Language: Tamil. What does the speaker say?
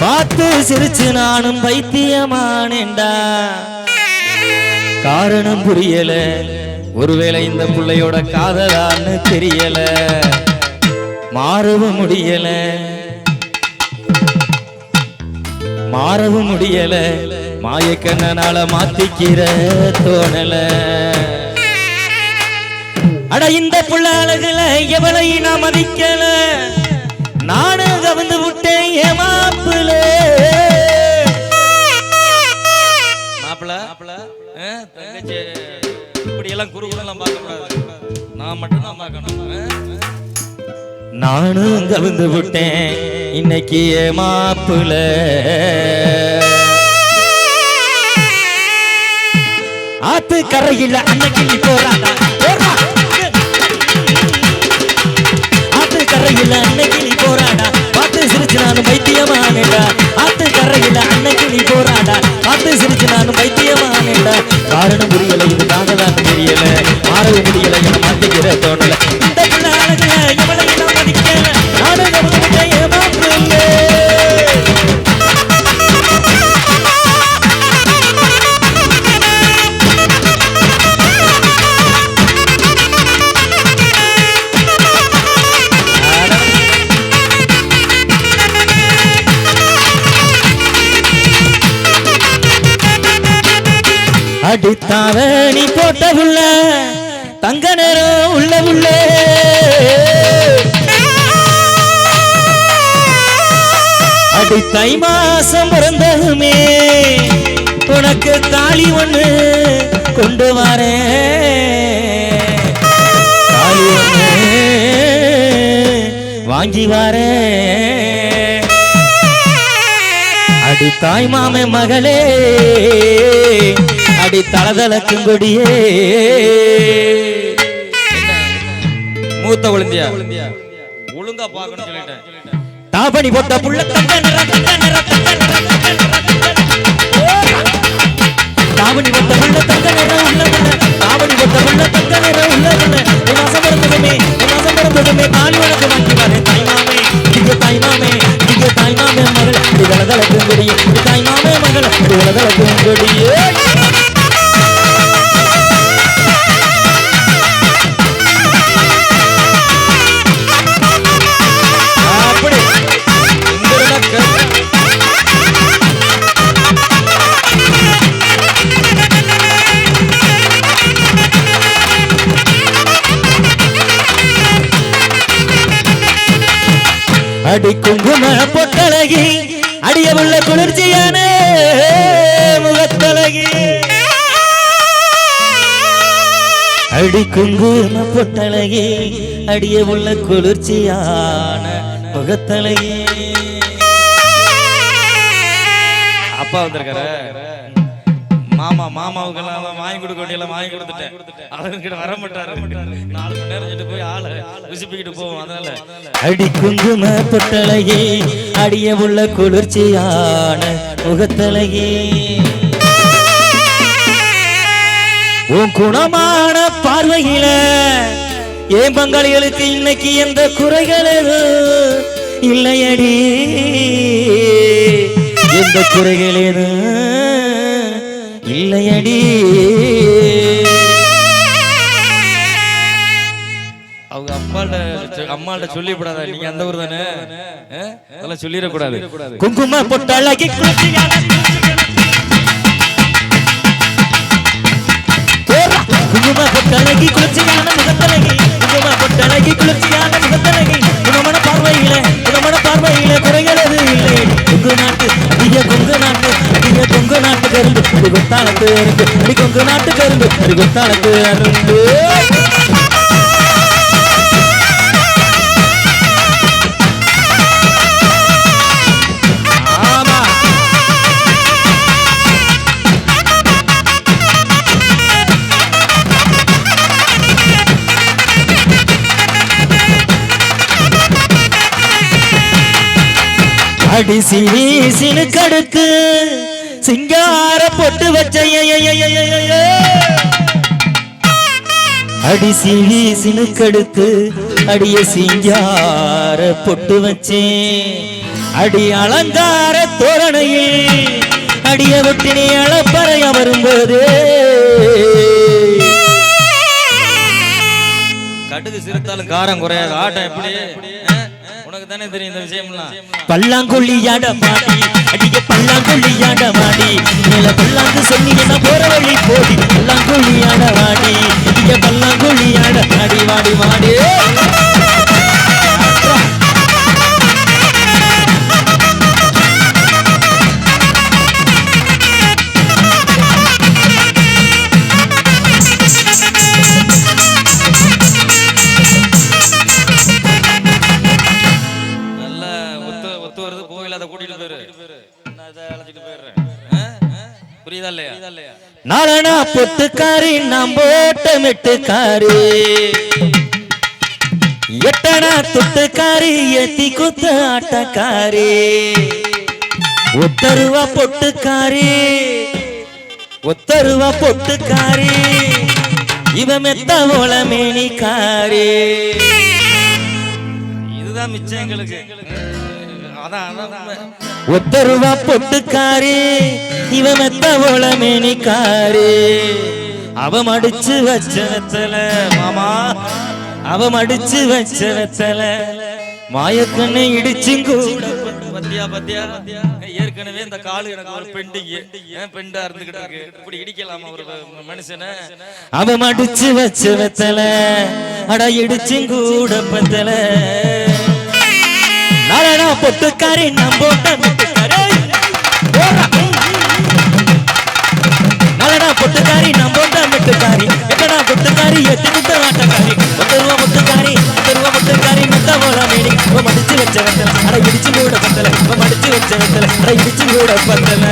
பார்த்து சிரிச்சு நானும் பைத்தியமானேண்டா காரணம் புரியல. ஒருவேளை இந்த பிள்ளையோட காதலான்னு தெரியல. மாறவும் முடியல. மாறவும் முடியல. மாயக்கண்ணனால மாத்திக்கிற தோணல. அட இந்த புள்ள அழகுல எவளை நான் மதிக்கல? நானும் கவிழ்ந்து விட்டேன். இன்னைக்கு ஏமாப்புல ஆத்து கரையில் அன்னைக்கு போறாடா இது தெரியல. மாறவே முடியல என மாத்திக்கிற தோணல. இந்த பிள்ளை அடித்தாவ நீ போட்ட உள்ள தங்க நேரம் உள்ள உள்ள. அடி தை மாசம் பிறந்ததுமே உனக்கு தாலி ஒண்ணு கொண்டு வரேன் தாலி ஒண்ணு வாங்கி வரேன் அடி தாய் மாமே மகளே அடி தளதளக்கும் கொடியே மூத்த ஒளிந்தியா ஒழுங்கா பார்க்கணும் சொல்லிட்டேன். தாபணி போட்ட புள்ள. தாவணி போட்ட புள்ள தங்க நிற உள்ள உள்ள தாவணி போட்ட புள்ள தங்க நிற உள்ள உள்ள என் வாசம் பிறந்ததுமே என் வாசம் பிறந்ததுமே தாலி வழக்கு வாங்கி வரேன் தாய் மாமே இங்க இது தளதளக்கும் தாய் மாமே மகள். அடி குங்கும பொட்டழகி அடிய உள்ள குளிர்ச்சியான முகத்தழகி. அடி குங்கும பொட்டழகி அடிய உள்ள குளிர்ச்சியான முகத்தழகி. அப்பா வந்திருக்கிற மாமா மாமாவுக்கெல்லாம் வாங்கி கொடுக்க வேண்டியெல்லாம் வாங்கி கொடுத்துட்டேன். அவர்கிட்ட வர மாட்டாரு. நாலு மணி நேரம் சொல்லிட்டு போய் ஆள விசிப்பிக்கிட்டு போவோம். அதனால அடி குங்கும பொட்டழகி அடிய உள்ள குளிர்ச்சியான முகத்தலையே. உன் குணமான பார்வையில ஏன் பங்காளிகளுக்கு இன்னைக்கு எந்த குறைகள் எதுவும் இல்லையடி? எந்த குறைகள் எதுவும் இல்லையடி. அவங்க அம்மாட்ட அம்மாட்ட சொல்லிவிடாதா நீங்க அந்த ஊர் தானே? அதெல்லாம் சொல்லிடக்கூடாது. குங்கும பொட்டழகி குங்கும பொட்டழகி குளிர்ச்சியான முகத்தழகி குங்கும பொட்டழகி குளிர்ச்சியான முகத்தழகி குணமன பார்வையில குணமன பார்வையில குறைகள் எது இல்லை. கொங்கு நாட்டு அதிக கொங்கு நாட்டு அதிக நாட்டு கருந்து அது கொத்தாளத்து அரும்பு. அடி கொங்கு நாட்டு கருந்து அது கொத்தாளத்து அரும்பு. ஆமா. அடி சிவி சினுக்கடுக்கு சிங்கார பொட்டு வச்ச அடி சிவி சினுக்கெடுத்து அடிய சிங்கார பொட்டு வச்சேன் அடி அலங்கார தோரணையே அடிய விட்டு அளப்பறைய வரும்போது கடுகு சிறுத்தாலும் காரம் குறையாது. ஆட்டம் எப்படி? உனக்கு தானே தெரியும் இந்த விஷயம்லாம். பல்லாங்குழியாட மாடி அடிக்க பல்லாங்குழியாட மாடி மேல பல்லாங்கு சொல்லி என்ன போற வழி போடி. பல்லாங்குழியாட மாடி அடிக்க பல்லாங்குழியாட மாடி வாடி. மாடி கோயில் அதை கூட்டிட்டு போயிரு. நான் அதை அழைச்சிட்டு போயிடுறேன்? புரியுதா இல்லையா? நாளனா பொட்டுக்காரி நாம் போட்ட மெட்டுக்காரி எட்டனா துட்டுக்காரி எத்தி குத்த ஆட்டக்காரி. ஒத்தருவா பொட்டுக்காரி. ஒத்தருவா பொட்டுக்காரி. இவ மெத்த ஓல மேனிக்காரி. இதுதான் மிச்சம் எங்களுக்கு. ஒத்த ரூபா பொட்டுக்காரி இவ மெத்த மேனிக்காரி அவ மடிச்சு வச்சல மாமா அவ மடிச்சு வச்சனத்துல. மாயக்கண்ணை இடிச்சுங்கூட பத்தியா பத்தியா? ஏற்கனவே இந்த காலு எனக்கு ஒரு பெண்டிங் பெண்டா இருந்துகிட்டு இருக்கு? இப்படி இடிக்கலாமா ஒரு மனுஷனை. அவ மடிச்சு வச்ச வச்சனத்துல. அட இடிச்சுங்கூட பத்தல. நாளனா பொத்துக்காரி நம் போட்ட முட்டுக்காரி நாளனா நம் போட்ட முட்டுக்காரி எட்டனா பொட்டுக்காரி எத்தி முட்ட ஆட்டக்காரி ரூபா முட்டுக்காரி ஒத்த ரூபா முட்டுக்காரி முத்த போல மேடி இவ மடிச்சு வச்ச வெத்தல அட இடிச்சு கூட பத்தல. மடிச்சு வச்ச வெத்தல அட இடிச்சு கூட பத்தல.